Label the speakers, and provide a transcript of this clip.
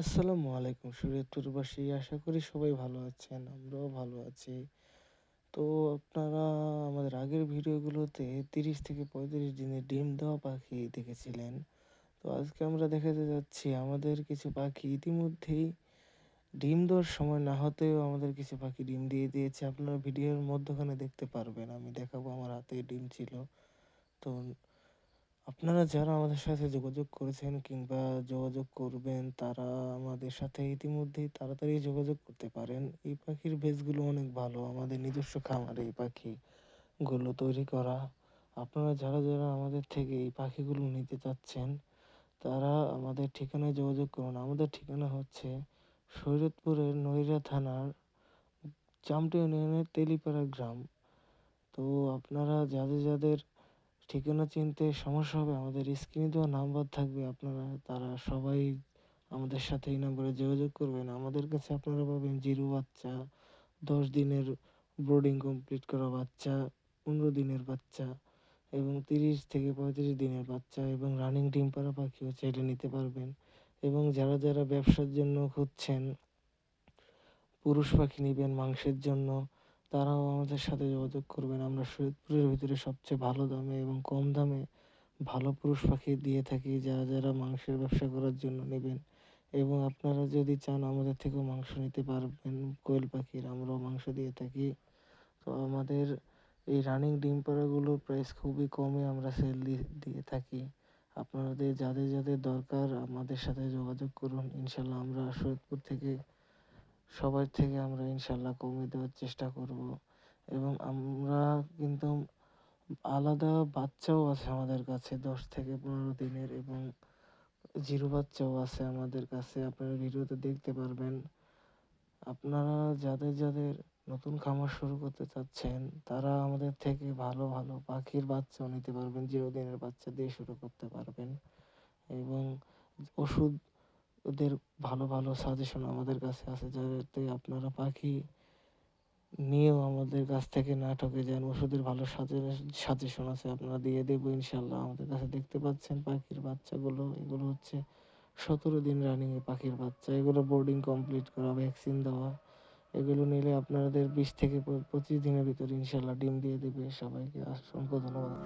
Speaker 1: আসসালামু আলাইকুম। শরীয়তপুরবাসী আশা করি সবাই ভালো আছেন, আমরাও ভালো আছি। তো আপনারা আমাদের আগের ভিডিওগুলোতে তিরিশ থেকে পঁয়ত্রিশ দিনে ডিম দেওয়া পাখি দেখেছিলেন। তো আজকে আমরা দেখাতে যাচ্ছি আমাদের কিছু পাখি। ইতিমধ্যেই ডিম দেওয়ার সময় না হতেও আমাদের কিছু পাখি ডিম দিয়ে দিয়েছে। আপনারা ভিডিওর মধ্যখানে দেখতে পারবেন। আমি দেখাবো আমার হাতে ডিম ছিল। তো আপনারা যারা আমাদের সাথে যোগাযোগ করেছেন কিংবা যোগাযোগ করবেন, তারা আমাদের সাথে ইতিমধ্যেই তাড়াতাড়ি যোগাযোগ করতে পারেন। এই পাখির বেজগুলো অনেক ভালো, আমাদের নিজস্ব খামারে এই পাখিগুলো তৈরি করা। আপনারা যারা যারা আমাদের থেকে এই পাখিগুলো নিতে চাচ্ছেন, তারা আমাদের ঠিকানায় যোগাযোগ করুন। আমাদের ঠিকানা হচ্ছে শরীয়তপুরের নৈরা থানার চামটি ইউনিয়নের তেলিপাড়া গ্রাম। তো আপনারা যাদের যাদের ঠিকানা চিনতে সমস্যা হবে, আমাদের স্ক্রিনে দেওয়া নাম্বার থাকবে, আপনারা, তারা সবাই আমাদের সাথে এই নাম্বারে যোগাযোগ করবেন। আমাদের কাছে আপনারা পাবেন জিরো বাচ্চা, দশ দিনের ব্রোডিং কমপ্লিট করা বাচ্চা, পনেরো দিনের বাচ্চা এবং তিরিশ থেকে পঁয়ত্রিশ দিনের বাচ্চা এবং রানিং ডিম পাড়া পাখিও চাইলে নিতে পারবেন। এবং যারা যারা ব্যবসার জন্য খুঁজছেন, পুরুষ পাখি নেবেন মাংসের জন্য তারাও আমাদের সাথে যোগাযোগ করবেন। আমরা শরীয়তপুরের ভিতরে সবচেয়ে ভালো দামে এবং কম দামে ভালো পুরুষ পাখি দিয়ে থাকি, যারা যারা মাংসের ব্যবসা করার জন্য নেবেন। এবং আপনারা যদি চান আমাদের থেকেও মাংস নিতে পারবেন, কোয়েল পাখির আমরাও মাংস দিয়ে থাকি। তো আমাদের এই রানিং ডিম পাড়াগুলোর প্রাইস খুবই কমে আমরা সেল দিয়ে থাকি। আপনাদের যাদের যাদের দরকার আমাদের সাথে যোগাযোগ করুন। ইনশাল্লাহ আমরা শরীয়তপুর থেকে সবার থেকে আমরা ইনশাল্লাহ কমে দেওয়ার চেষ্টা করব। এবং আমরা কিন্তু আলাদা বাচ্চাও আছে আমাদের কাছে, দশ থেকে পনেরো দিনের এবং জিরো বাচ্চাও আছে আমাদের কাছে। আপনারা ভিডিওতে দেখতে পারবেন। আপনারা যাদের যাদের নতুন খামার শুরু করতে চাচ্ছেন, তারা আমাদের থেকে ভালো ভালো পাখির বাচ্চাও নিতে পারবেন, জিরো দিনের বাচ্চা দিয়ে শুরু করতে পারবেন। এবং ওষুধ ওদের ভালো ভালো সাজেশন আমাদের কাছে আছে যাতে আপনারা পাখি নিয়েও আমাদের কাছ থেকে না ঠকে যান। ওষুধের ভালো সাজেশন আছে, আপনারা দিয়ে দেবো ইনশাল্লাহ আমাদের কাছে দেখতে পাচ্ছেন পাখির বাচ্চাগুলো। এগুলো হচ্ছে সতেরো দিন রানিং পাখির বাচ্চা। এগুলো বোর্ডিং কমপ্লিট করা ভ্যাকসিন দেওয়া। এগুলো নিলে আপনাদের বিশ থেকে পঁচিশ দিনের ভিতরে ইনশাল্লাহ ডিম দিয়ে দেবে সবাইকে। অসংখ্য ধন্যবাদ।